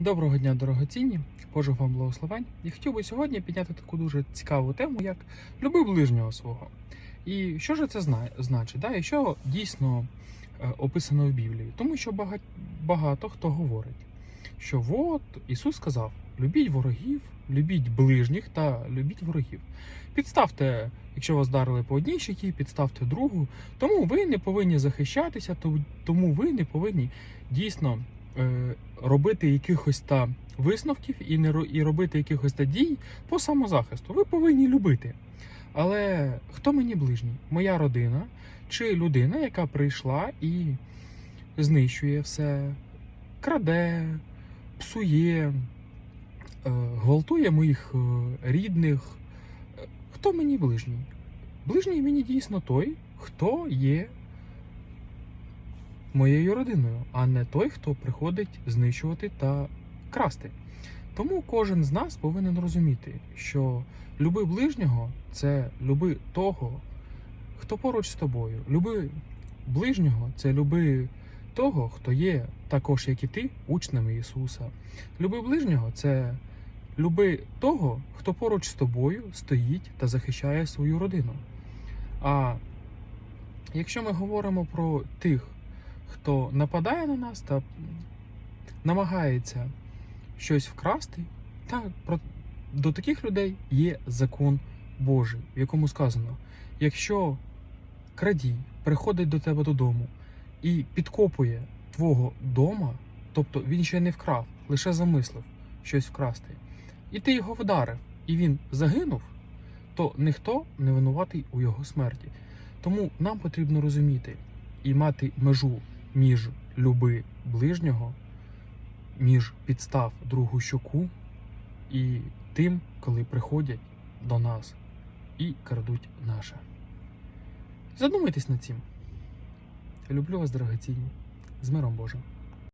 Доброго дня, дорогоцінні, Божих вам благословень. І хотів би сьогодні підняти таку дуже цікаву тему, як люби ближнього свого. І що ж це зна- значить? Да? І що дійсно е, описано в Біблії? Тому що багато, багато хто говорить, що от Ісус сказав: любіть ворогів, любіть ближніх та любіть ворогів. Підставте, якщо вас дарили по одній щекі, підставте другу. Тому ви не повинні захищатися, тому ви не повинні дійсно робити якихось та висновків і не і робити якихось та дій по самозахисту. Ви повинні любити. Але хто мені ближній? Моя родина чи людина, яка прийшла і знищує все, краде, псує, е, гвалтує моїх е, рідних. Е, Хто мені ближній? Ближній мені дійсно той, хто є моєю родиною, а не той, хто приходить знищувати та красти. Тому кожен з нас повинен розуміти, що люби ближнього це люби того, хто поруч з тобою. Люби ближнього це люби того, хто є також, як і ти, учнями Ісуса. Люби ближнього це люби того, хто поруч з тобою стоїть та захищає свою родину. А якщо ми говоримо про тих, хто нападає на нас та намагається щось вкрасти, та до таких людей є закон Божий, в якому сказано: якщо крадій приходить до тебе додому і підкопує твого дома, тобто він ще не вкрав, лише замислив щось вкрасти, і ти його вдарив, і він загинув, то ніхто не винуватий у його смерті. Тому нам потрібно розуміти і мати межу між люби ближнього, між підстав другу щоку і тим, коли приходять до нас і крадуть наше. Задумайтесь над цим. Люблю вас, дорогоцінні, з миром Божим.